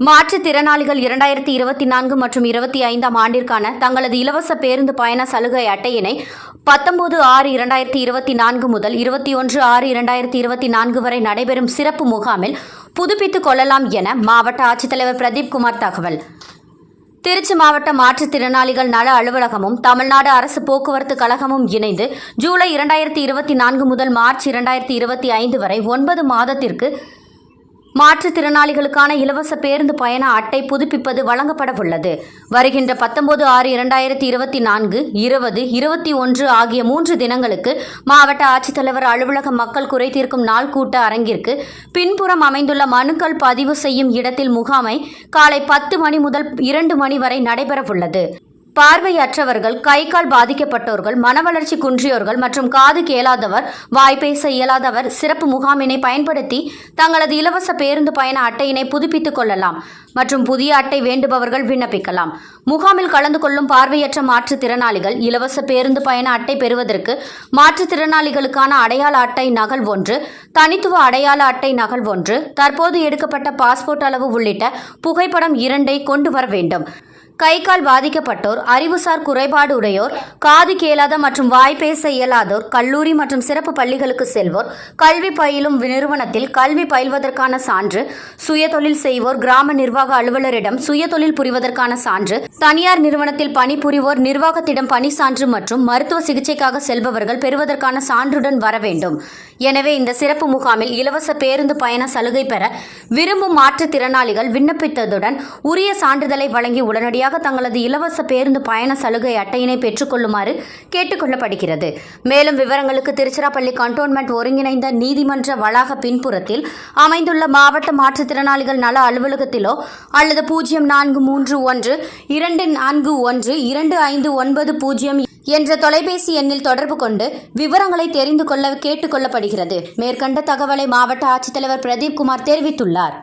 மாற்றுத்திறனாளிகள் இரண்டாயிரத்தி இருபத்தி நான்கு மற்றும் இருபத்தி ஐந்தாம் ஆண்டிற்கான தங்களது இலவச பேருந்து பயண சலுகை அட்டையினை பத்தொன்பது ஆறு இரண்டாயிரத்தி இருபத்தி நான்கு முதல் இருபத்தி ஒன்று ஆறு இரண்டாயிரத்தி இருபத்தி நான்கு வரை நடைபெறும் சிறப்பு முகாமில் புதுப்பித்துக் கொள்ளலாம் என மாவட்ட ஆட்சித்தலைவர் பிரதீப் குமார் தகவல். திருச்சி மாவட்ட மாற்றுத்திறனாளிகள் நல அலுவலகமும் தமிழ்நாடு அரசு போக்குவரத்து கழகமும் இணைந்து ஜூலை இரண்டாயிரத்தி இருபத்தி நான்கு முதல் மார்ச் இரண்டாயிரத்தி இருபத்தி ஐந்து வரை ஒன்பது மாதத்திற்கு மாற்றுத்திறனாளிகளுக்கான இலவச பேருந்து பயண அட்டை புதுப்பிப்பது வழங்கப்பட உள்ளது வருகின்ற பத்தொன்பது ஆறு இரண்டாயிரத்தி இருபத்தி நான்கு இருபது இருபத்தி ஒன்று ஆகிய மூன்று தினங்களுக்கு மாவட்ட ஆட்சித்தலைவர் அலுவலக மக்கள் குறை தீர்க்கும் நாள் கூட்ட அரங்கிற்கு பின்புறம் அமைந்துள்ள மனுக்கள் பதிவு செய்யும் இடத்தில் முகாமை காலை பத்து மணி முதல் இரண்டு மணி வரை நடைபெறவுள்ளது. பார்வையற்றவர்கள் கை கால் பாதிக்கப்பட்டோர்கள் மனவளர்ச்சி குன்றியோர்கள் மற்றும் காது கேளாதவர் வாய்ப்பேச இயலாதவர் சிறப்பு முகாமினை பயன்படுத்தி தங்களது இலவச பேருந்து பயண அட்டையினை புதுப்பித்துக் கொள்ளலாம் மற்றும் புதிய அட்டை வேண்டுபவர்கள் விண்ணப்பிக்கலாம். முகாமில் கலந்து கொள்ளும் பார்வையற்ற மாற்றுத்திறனாளிகள் இலவச பேருந்து பயண அட்டை பெறுவதற்கு மாற்றுத்திறனாளிகளுக்கான அடையாள அட்டை நகல் ஒன்று தனித்துவ அடையாள அட்டை நகல் ஒன்று தற்போது எடுக்கப்பட்ட பாஸ்போர்ட் அளவு உள்ளிட்ட புகைப்படம் இரண்டை கொண்டு வர வேண்டும். கை கால் பாதிக்கப்பட்டோர் அறிவுசார் குறைபாடு உடையோர் காது கேளாத மற்றும் வாய் பேச இயலாதோர் கல்லூரி மற்றும் சிறப்பு பள்ளிகளுக்கு செல்வோர் கல்வி பயிலும் நிறுவனத்தில் கல்வி பயில்வதற்கான சான்று சுயதொழில் செய்வோர் கிராம நிர்வாக அலுவலரிடம் சுயதொழில் புரிவதற்கான சான்று தனியார் நிறுவனத்தில் பணிபுரிவோர் நிர்வாகத்திடம் பணி சான்று மற்றும் மருத்துவ சிகிச்சைக்காக செல்பவர்கள் பெறுவதற்கான சான்றுடன் வர வேண்டும். எனவே இந்த சிறப்பு முகாமில் இலவச பேருந்து பயண சலுகை பெற விரும்பும் மாற்றுத்திறனாளிகள் விண்ணப்பித்ததுடன் உரிய சான்றிதழை வழங்கி உடனடியாக தங்களது இலவச பேருந்து பயண சலுகை அட்டையினை பெற்றுக்கொள்ளுமாறு கேட்டுக்கொள்ளப்படுகிறது. மேலும் விவரங்களுக்கு திருச்சிராப்பள்ளி கண்டோன்மெண்ட் ஒருங்கிணைந்த நீதிமன்ற வளாக பின்புறத்தில் அமைந்துள்ள மாவட்ட மாற்றுத்திறனாளிகள் நல அலுவலகத்திலோ அல்லது பூஜ்ஜியம் நான்கு மூன்று ஒன்று இரண்டு நான்கு ஒன்று இரண்டு ஐந்து ஒன்பது பூஜ்ஜியம் என்ற தொலைபேசி எண்ணில் தொடர்பு கொண்டு விவரங்களை தெரிந்து கொள்ள கேட்டுக்கொள்ளப்படுகிறது. மேற்கண்ட தகவலை மாவட்ட ஆட்சித்தலைவர் பிரதீப் குமார் தெரிவித்துள்ளார்.